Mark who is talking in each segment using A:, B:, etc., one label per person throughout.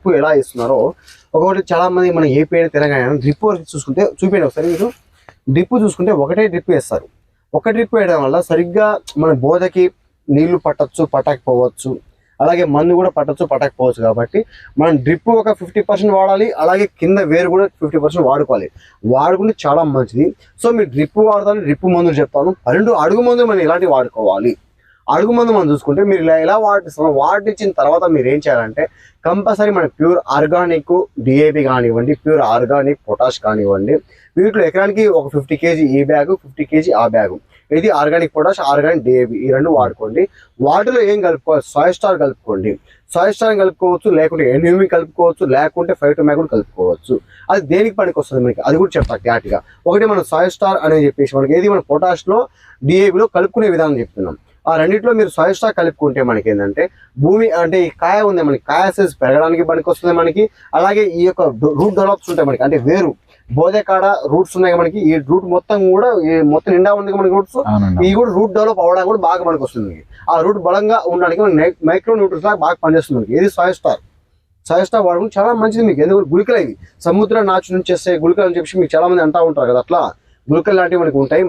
A: Drip ఎలా ఇస్తున్నారో ఒకటి చాలా మంది మన ఏపీ అయినా తెలంగాణ డ్రిప్ వరకు చూసుకుంటే చూపించండి ఒకసారి మీరు. డ్రిప్ చూసుకుంటే ఒకటే డ్రిప్ వేస్తారు ఒక డ్రిప్ వేయడం వల్ల సరిగ్గా మన బోధకి నీళ్ళు పట్టచ్చు పట్టకపోవచ్చు. అలాగే మందు కూడా పట్టచ్చు పట్టకపోవచ్చు కాబట్టి మనం డ్రిప్ ఒక ఫిఫ్టీ పర్సెంట్ వాడాలి అలాగే కింద వేరు కూడా ఫిఫ్టీ పర్సెంట్ వాడుకోవాలి. వాడుకుంటే చాలా మంచిది. సో మీరు డ్రిప్ వాడతాను డ్రిప్ మందులు చెప్తాను. రెండు అడుగు మందులు మనం ఎలాంటివి వాడుకోవాలి? అడుగు మందు మనం చూసుకుంటే మీరు ఇలా ఎలా వాడిస్తున్నాం వాడిచ్చిన తర్వాత మీరు ఏం చేయాలంటే కంపల్సరీ మన ప్యూర్ ఆర్గానిక్ డిఏపి కానివ్వండి ప్యూర్ ఆర్గానిక్ పొటాష్ కానివ్వండి. వీటిలో ఎకరానికి ఒక ఫిఫ్టీ కేజీ ఈ బ్యాగ్ ఫిఫ్టీ కేజీ ఆ బ్యాగ్. ఇది ఆర్గానిక్ పొటాష్ ఆర్గానిక్ డిఏపి ఈ రెండు వాడుకోండి. వాటిలో ఏం కలుపుకోవాలి సాయి స్టార్ కలుపుకోండి. సాయి స్టార్ కలుపుకోవచ్చు లేకుంటే ఎన్యూమి కలుపుకోవచ్చు లేకుంటే ఫైవ్ మ్యాగ్ కూడా కలుపుకోవచ్చు. అది దేనికి పనికి వస్తుంది మనకి? అది కూడా చెప్తా క్లాట్గా ఒకటి మనం సాయి స్టార్ అనేది చెప్పేసి మనకి ఏది మన పొటాష్లో డిఏబిలో కలుపుకునే విధానం చెప్తున్నాం. ఆ రెండిట్లో మీరు సాయి స్టార్ కలుపుకుంటే మనకి ఏంటంటే భూమి అంటే ఈ కాయ ఉంది మనకి కాయ సైజ్ పెరగడానికి పనికి వస్తుంది మనకి అలాగే ఈ యొక్క రూట్ డెవలప్స్ ఉంటాయి మనకి అంటే వేరు. బోధే కాడ రూట్స్ ఉన్నాయి మనకి ఈ రూట్ మొత్తం కూడా ఈ మొత్తం నిండా ఉంది మనకి రూట్స్ ఈ కూడా రూట్ డెవలప్ అవ్వడానికి కూడా బాగా మనకు. వస్తుంది ఆ రూట్ బలంగా ఉండడానికి మనకి మైక్రో న్యూట్రిన్స్ లాగా బాగా పనిచేస్తుంది మనకి. ఇది సాయి స్టార్ సాయి స్టార్ వాడడం చాలా మంచిది మీకు. ఎందుకంటే గుళికలు ఇవి సముద్ర నాచు నుంచి చేసే గుళికలు అని చెప్పి మీకు చాలా మంది అంటా ఉంటారు కదా అట్లా. గుళికలు లాంటివి మనకు ఉంటాయి.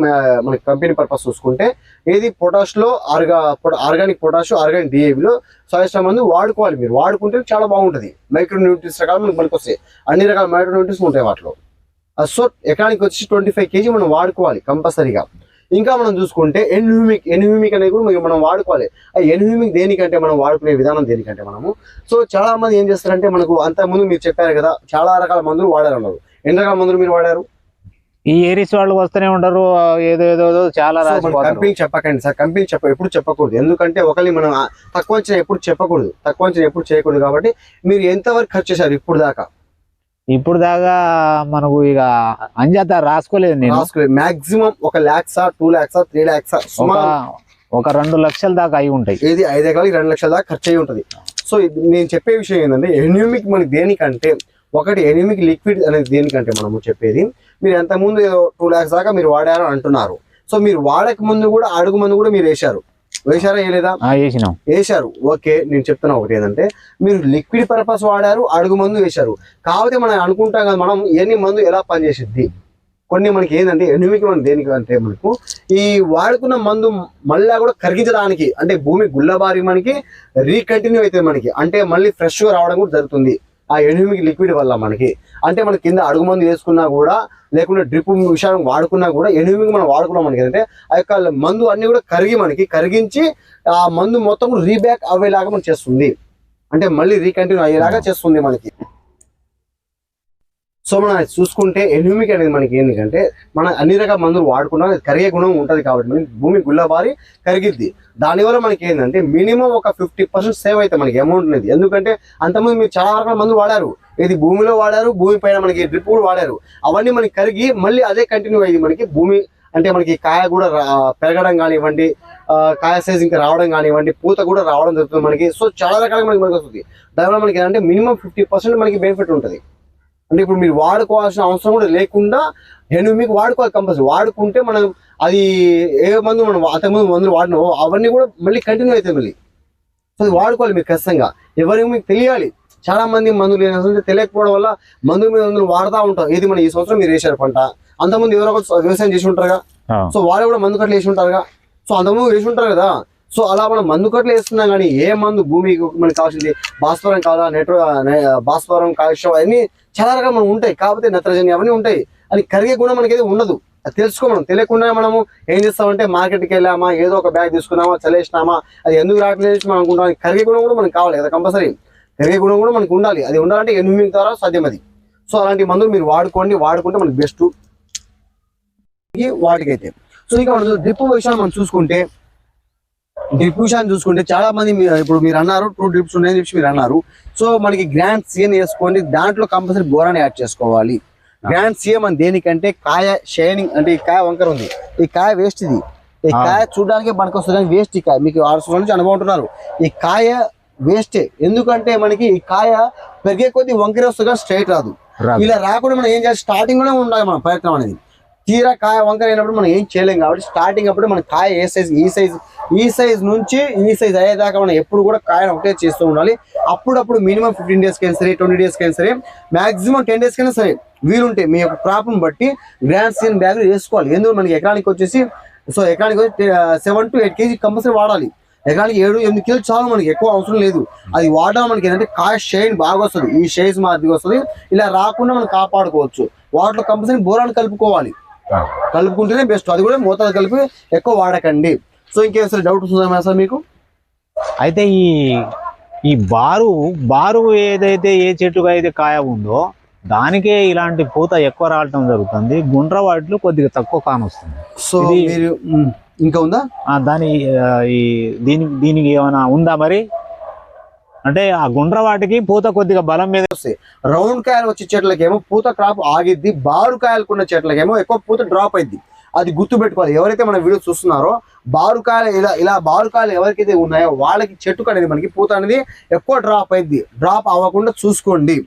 A: మనకి కంపెనీ పర్పస్ చూసుకుంటే ఏది పొటాష్లో ఆర్గా ఆర్గానిక్ పొటాష్ ఆర్గానిక్ డిఏవిలో సాయి స్టార్ మందు వాడుకోవాలి మీరు. వాడుకుంటే చాలా బాగుంటుంది. మైక్రో న్యూట్రిన్స్ రకాలు మనకి మనకు వస్తాయి. అన్ని రకాల మైక్రో న్యూట్రిన్స్ ఉంటాయి వాటిలో. సో ఎకరానికి వచ్చి ట్వంటీ ఫైవ్ కేజీ మనం వాడుకోవాలి కంపల్సరీగా. ఇంకా మనం చూసుకుంటే ఎన్హ్యూమిక్ ఎన్హ్యూమిక్ అనేది కూడా మనం- మనం వాడుకోవాలి. ఆ ఎన్హ్యూమిక్ దేనికంటే మనం వాడుకునే విధానం దేనికంటే మనము? సో చాలా మంది ఏం చేస్తారంటే మనకు అంత ముందు మీరు చెప్పారు కదా చాలా రకాల మందులు వాడారు అన్నారు ఎన్ని రకాల మందులు మీరు వాడారు?
B: ఈ ఏరిస్ వాళ్ళు వస్తూనే ఉంటారు ఆ, ఏదో ఏదో చాలా
A: కంపెనీ చెప్పకండి సార్ కంపెనీ చెప్ప ఎప్పుడు చెప్పకూడదు. ఎందుకంటే ఒకరిని మనం తక్కువ అంచనా ఎప్పుడు చెప్పకూడదు. తక్కువ అంచనా ఎప్పుడు చేయకూడదు కాబట్టి మీరు ఎంతవరకు ఖర్చు చేశారు ఇప్పుడు దాకా?
B: ఇప్పుడు దాకా మనకు ఇక అంజాత రాసుకోలేదు నేను.
A: మాక్సిమం ఒక ల్యాక్సా టూ ల్యాక్సా త్రీ ల్యాక్సా
B: ఒక రెండు లక్షల దాకా అయి ఉంటాయి.
A: ఏది ఐదు ఎకరాలకి రెండు లక్షల దాకా ఖర్చు అయి ఉంటుంది. సో ఇది నేను చెప్పే విషయం ఏంటంటే ఎన్యూమిక్ మనకి దేనికంటే ఒకటి ఎన్యూమిక్ లిక్విడ్ అనేది దేనికంటే మనము చెప్పేది? మీరు ఎంత ముందు టూ ల్యాక్స్ దాకా మీరు వాడారు అంటున్నారు. సో మీరు వాడక ముందు కూడా అడుగు ముందు కూడా మీరు వేశారు. వేశారా వేయలేదా? వేశారు. ఓకే నేను చెప్తున్నా ఒకటి ఏంటంటే మీరు లిక్విడ్ పర్పస్ వాడారు అడుగు మందు వేశారు. కాకపోతే మనం అనుకుంటాం కదా మనం ఎన్ని మందు ఎలా పనిచేసిద్ది? కొన్ని మనకి ఏంటంటే ఎనిమికి మనం దేనికి అంటే మనకు ఈ వాడుకున్న మందు మళ్ళా కూడా కరిగించడానికి అంటే భూమి గుల్లబారి మనకి రీకంటిన్యూ అవుతుంది మనకి. అంటే మళ్ళీ ఫ్రెష్గా రావడం కూడా జరుగుతుంది. ఆ ఎనిమికి లిక్విడ్ వల్ల మనకి. అంటే మన కింద అడుగు మందు వేసుకున్నా కూడా లేకుంటే డ్రిప్ విషయం వాడుకున్నా కూడా ఎనిమికి మనం వాడుకున్నాం మనకి. ఏంటంటే ఆ యొక్క మందు అన్ని కూడా కరిగి మనకి కరిగించి ఆ మందు మొత్తం రీబ్యాక్ అయ్యేలాగా మనం చేస్తుంది. అంటే మళ్ళీ రీకంటిన్యూ అయ్యేలాగా చేస్తుంది మనకి. సో మనం చూసుకుంటే ఎనిమిక్ అనేది మనకి ఏంటంటే మన అన్ని రకాల మందులు వాడుకున్నా కరిగే గుణం ఉంటుంది కాబట్టి మనకి భూమి గుల్లబారి కరిగిద్ది. దానివల్ల మనకి ఏంటంటే మినిమం ఒక ఫిఫ్టీ పర్సెంట్ సేవ్ అయితే మనకి అమౌంట్ అనేది. ఎందుకంటే అంతకుముందు మీరు చాలా రకాల మందులు వాడారు. ఇది భూమిలో వాడారు భూమి పైన మనకి డ్రిప్ కూడా వాడారు. అవన్నీ మనకి కరిగి మళ్ళీ అదే కంటిన్యూ అయ్యింది మనకి భూమి అంటే మనకి కాయ కూడా రా- పెరగడం కానివ్వండి కాయ సైజ్ ఇంకా రావడం కానివ్వండి పూత కూడా రావడం జరుగుతుంది మనకి. సో చాలా రకాలుగా మనకి మనకి వస్తుంది. దానివల్ల మనకి ఏంటంటే మినిమం ఫిఫ్టీ పర్సెంట్ మనకి బెనిఫిట్ ఉంటుంది. అంటే ఇప్పుడు మీరు వాడుకోవాల్సిన అవసరం కూడా లేకుండా నేను మీకు వాడుకోవాలి కంపల్సరీ వాడుకుంటే మనం అది ఏ మందు మనం అంతకుముందు మందులు వాడినో అవన్నీ కూడా మళ్ళీ కంటిన్యూ అవుతాయి మళ్ళీ. సో అది వాడుకోవాలి మీరు ఖచ్చితంగా. ఎవరికి మీకు తెలియాలి. చాలా మంది మందులు ఏంటంటే తెలియకపోవడం వల్ల మందు మీద మందులు వాడుతూ ఉంటారు ఏది మన ఈ సంవత్సరం మీరు వేసారు పంట. అంతకుముందు ఎవరో వ్యవసాయం చేసి ఉంటారుగా. సో వాళ్ళు కూడా మందు కట్టలు వేసి ఉంటారుగా. సో అంతకుముందు వేసి ఉంటారు కదా. సో అలా మనం మందు కట్టలు వేస్తున్నాం కానీ ఏ మందు భూమికి మనకి కావాల్సింది? భాస్వరం కాదా? నెట్రో భాస్వరం కాలుష్యం అవన్నీ చాలా రకాలు మనం ఉంటాయి. కాకపోతే నత్రజని అవన్నీ ఉంటాయి. అని కరిగే గుణం మనకి అయితే ఉండదు. అది తెలుసుకో మనం తెలియకుండా మనము ఏం చేస్తామంటే మార్కెట్కి వెళ్ళామా? ఏదో ఒక బ్యాగ్ తీసుకున్నామా? చలేసినామా అది ఎందుకు రావట్లేదు మనం అనుకుంటాం. కరిగే గుణం కూడా మనకి కావాలి కదా కంపల్సరీ. కరిగే గుణం కూడా మనకు ఉండాలి. అది ఉండాలంటే ఎనిమిది ద్వారా సాధ్యం అది. సో అలాంటి మందులు మీరు వాడుకోండి. వాడుకుంటే మనకి బెస్ట్. వాటికైతే. సో ఇంకా మనం డ్రిప్ విషయాలు మనం చూసుకుంటే డ్రిప్ విషయాన్ని చూసుకుంటే చాలా మంది ఇప్పుడు మీరు అన్నారు టూ డ్రిప్స్ ఉన్నాయని చెప్పి మీరు అన్నారు. సో మనకి గ్రాండ్ సీఎన్ వేసుకోండి. దాంట్లో కంపల్సరీ బోరాన్ని యాడ్ చేసుకోవాలి. గ్రాండ్ సీఎం అని దేనికంటే కాయ షైనింగ్ అంటే ఈ కాయ వంకర ఉంది. ఈ కాయ వేస్ట్ ఇది. ఈ
B: ఆ.
A: కాయ చూడడానికి మనకు వస్తుంది వేస్ట్ ఈ కాయ. మీకు ఆరు సంవత్సరాల నుంచి అనుభవం ఉంటున్నారు. ఈ కాయ వేస్టే ఎందుకంటే మనకి ఈ కాయ పెరిగే కొద్దీ వంకర వస్తుంది స్ట్రైట్ రాదు.
B: రాదు.
A: ఇలా రాకుండా మనం ఏం చేయాలి? స్టార్టింగ్లోనే ఉండాలి మన ప్రయత్నం అనేది. తీరా కాయ వంకర అయినప్పుడు మనం ఏం చేయలేం కాబట్టి స్టార్టింగ్ అప్పుడు మనం కాయ ఏ సైజ్ ఈ సైజ్ ఈ సైజ్ నుంచి ఈ సైజ్ అయ్యేదాకా మనం ఎప్పుడు కూడా కాయను ఒకటే చేస్తూ ఉండాలి. అప్పుడప్పుడు మినిమం ఫిఫ్టీన్ డేస్కి అయినా సరే ట్వంటీ డేస్కి అయినా సరే మాక్సిమం టెన్ డేస్కి అయినా సరే వీలుంటే మీ యొక్క క్రాప్ను బట్టి గ్రాండ్ సీన్ బ్యాగులు వేసుకోవాలి. ఎందుకు మనకి ఎకరానికి వచ్చేసి సో ఎకరానికి వచ్చి seven to eight KG compulsory వాడాలి. ఎకరానికి ఏడు ఎనిమిది కిలో చాలు మనకి ఎక్కువ అవసరం లేదు. అది వాడడం మనకి ఏంటంటే కాయ షైన్ బాగా వస్తుంది. ఈ షైజ్ మాదిరిగా వస్తుంది. ఇలా రాకుండా మనం కాపాడుకోవచ్చు. వాటిలో కంపల్సరీ బోరాన్ని కలుపుకోవాలి. కలుపుకుంటేనే బెస్ట్ అది కూడా మూతలు కలిపి ఎక్కువ వాడకండి. సో ఇంకేం సార్ డౌట్ ఉందా సార్ మీకు?
B: అయితే ఈ ఈ బారు బారు ఏదైతే ఏ చెట్టుగా అయితే కాయ ఉందో దానికే ఇలాంటి పూత ఎక్కువ రావటం జరుగుతుంది. గుండ్ర వాటిలో కొద్దిగా తక్కువ కానొస్తుంది
A: సో మీరు ఇంకా ఉందా?
B: ఆ, దాని దీని దీనికి ఏమైనా ఉందా మరి? అంటే ఆ గుండ్ర వాటికి పూత కొద్దిగా బలం మీద వస్తాయి.
A: రౌండ్ కాయలు వచ్చే చెట్లకేమో పూత క్రాప్ ఆగిద్ది బారు కాయలకున్న చెట్లకేమో ఎక్కువ పూత డ్రాప్ అయింది అది గుర్తు పెట్టుకోవాలి ఎవరైతే మన వీడియో చూస్తున్నారో బారుకాయలు ఇలా ఇలా బారుకాయలు ఎవరికైతే ఉన్నాయో వాళ్ళకి చెట్టుకు అనేది మనకి పూత అనేది ఎక్కువ డ్రాప్ అయింది డ్రాప్ అవ్వకుండా చూసుకోండి.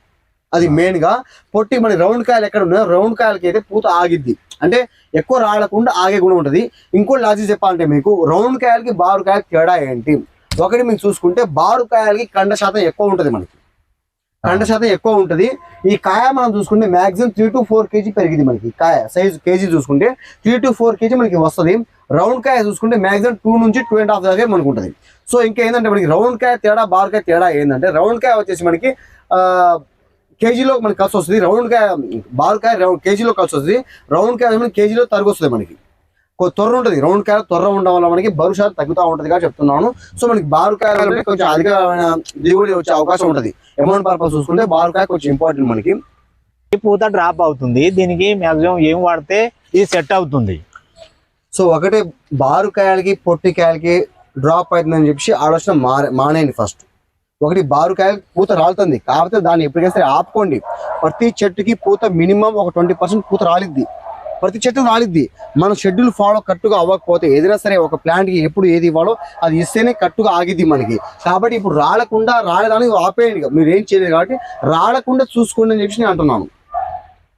A: అది మెయిన్గా. పొట్టి మన రౌండ్ కాయలు ఎక్కడ ఉన్నాయో రౌండ్ కాయలకి అయితే పూత ఆగిద్ది. అంటే ఎక్కువ రాడకుండా ఆగే గుణం ఉంటుంది. ఇంకో లాజిక్ చెప్పాలంటే మీకు రౌండ్ కాయలకి బారుకాయలకి తేడా ఏంటి? ఒకటి మీకు చూసుకుంటే బారు కాయలకి కండ శాతం ఎక్కువ ఉంటుంది మనకి. కండ శాతం ఎక్కువ ఉంటుంది. ఈ కాయ మనం చూసుకుంటే maximum three to four KG పెరిగింది మనకి. కాయ సైజ్ కేజీ చూసుకుంటే త్రీ టు ఫోర్ కేజీ మనకి వస్తుంది. రౌండ్ కాయ చూసుకుంటే మాక్సిమం టూ నుంచి టూ అండ్ హాఫ్ దాకా మనకు ఉంటుంది. సో ఇంకా ఏంటంటే మనకి రౌండ్ కాయ తేడా బార్ కాయ తేడా ఏంటంటే రౌండ్ కాయ వచ్చేసి మనకి కేజీలో మనకి కలిసి వస్తుంది. రౌండ్ కాయ బార్ కాయ రౌండ్ కేజీలో కలిసి వస్తుంది. రౌండ్ కాయ మనకి కేజీలో తరుగు వస్తుంది మనకి. తొర్ర ఉంటుంది. రౌండ్ కాయ తొర్ర ఉండడం వల్ల మనకి బరువు శాతం తగ్గుతూ ఉంటుంది కాబట్టి చెప్తున్నాను. సో మనకి బారు కాయ అంటే కొంచెం అధికమైన దిగుబడి వచ్చే అవకాశం ఉంటుంది. అమౌంట్ పర్పస్ చూసుకుంటే బారు కాయ కొంచెం ఇంపార్టెంట్ మనకి.
B: ఈ పూత డ్రాప్ అవుతుంది. దీనికి మాక్సిమం ఏం వాడితే ఇది సెట్ అవుతుంది.
A: సో ఒకటే బారు కాయలకి పొట్టి కాయలకి డ్రాప్ అవుతుందని చెప్పి ఆలోచన మారే మానేయండి ఫస్ట్ ఒకటి బారు కాయలు పూత రాలుతుంది. కాకపోతే దాన్ని ఎప్పటికైనా సరే ఆపుకోండి. ప్రతి చెట్టుకి పూత మినిమం ఒక ట్వంటీ పర్సెంట్ పూత రాలిద్ది. ప్రతి చెట్టు రాలిద్ది మన షెడ్యూల్ ఫాలో కట్టుగా అవ్వకపోతే ఏదైనా సరే ఒక ప్లాంట్కి ఎప్పుడు ఏది ఇవ్వాలో అది ఇస్తేనే కట్టుగా ఆగిద్ది మనకి. కాబట్టి ఇప్పుడు రాలకుండా రాలేదానికి ఆపేయండి మీరు ఏం చేయలేదు కాబట్టి రాలకుండా చూసుకోండి అని చెప్పి నేను అంటున్నాను.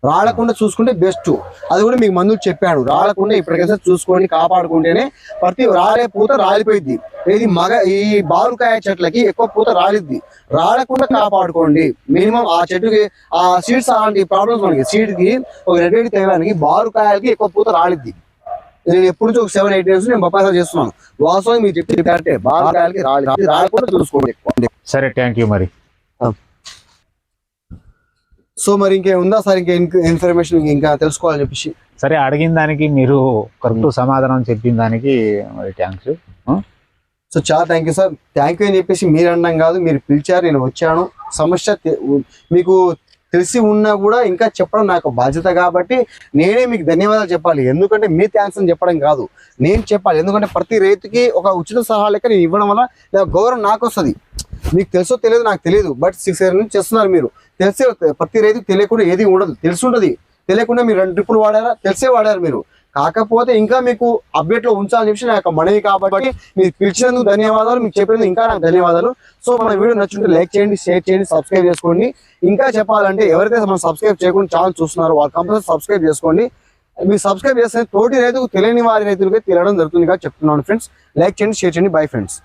A: రాలకుండా చూసుకుంటే బెస్ట్. అది కూడా మీకు మందులు చెప్పాను రాలకుండా ఇప్పటికైతే చూసుకొని కాపాడుకుంటేనే ప్రతి రాలే పూత రాలిపోయింది ఇది మగ ఈ బారుకాయ చెట్లకి ఎక్కువ పూత రాలిద్ది. రాలకుండా కాపాడుకోండి. మినిమం ఆ చెట్టుకి ఆ సీడ్స్ అలాంటి ప్రాబ్లమ్స్ మనకి సీడ్కి ఒక రెడ్ తేయడానికి బారుకాయలకి ఎక్కువ పూత రాలిద్ది. నేను ఎప్పుడు నుంచి ఒక సెవెన్ ఎయిట్ డేస్ నేను బొప్పాయి సాగు చేస్తున్నాను. వాస్తవం మీరు చెప్పి కరెక్టే బారుకాయలకి రాలి రాలకుండా చూసుకోండి
B: సరే థ్యాంక్ యూ మరి.
A: సో మరి ఇంకేముందా సార్? ఇంకా ఇన్ఫర్మేషన్ ఇంకా తెలుసుకోవాలని చెప్పేసి.
B: సరే అడిగిన దానికి మీరు కరెక్ట్ సమాధానం చెప్పిన దానికి మరి థ్యాంక్స్
A: సో చాలా thank you sir. Thank you అని చెప్పేసి మీరు అనడం కాదు మీరు పిలిచారు నేను వచ్చాను. సమస్య మీకు తెలిసి ఉన్నా కూడా ఇంకా చెప్పడం నాకు బాధ్యత కాబట్టి నేనే మీకు ధన్యవాదాలు చెప్పాలి. ఎందుకంటే మీ థ్యాంక్స్ అని చెప్పడం కాదు. నేను చెప్పాలి. ఎందుకంటే ప్రతి రైతుకి ఒక ఉచిత సలహా లెక్క నేను ఇవ్వడం వల్ల గౌరవం నాకు వస్తుంది. మీకు తెలుసో తెలియదు నాకు తెలియదు. బట్ సిక్స్ ఇయర్ నుంచి చేస్తున్నారు మీరు. తెలిసే ప్రతి రైతుకు తెలియకుండా ఏది ఉండదు. తెలిసి ఉండదు తెలియకుండా మీరు రెండు ట్రిప్పులు వాడారా? తెలిసే వాడారు మీరు. కాకపోతే ఇంకా మీకు అప్డేట్లో ఉంచాలని చెప్పి నా యొక్క మనవి కాబట్టి మీరు పిలిచినందుకు ధన్యవాదాలు. మీకు చెప్పినందుకు ఇంకా నాకు ధన్యవాదాలు. సో మన వీడియో నచ్చుంటే లైక్ చేయండి షేర్ చేయండి సబ్స్క్రైబ్ చేసుకోండి. ఇంకా చెప్పాలంటే ఎవరైతే మనం సబ్స్క్రైబ్ చేయకుండా ఛానల్ చూస్తున్నారో వాళ్ళు కంపల్సరీ సబ్స్క్రైబ్ చేసుకోండి. మీరు సబ్స్క్రైబ్ చేస్తే తోటి రైతుకు తెలియని వారి రైతులకి తెలియడం జరుగుతుంది చెప్తున్నాను ఫ్రెండ్స్ లైక్ చేయండి షేర్ చేయండి. Bye friends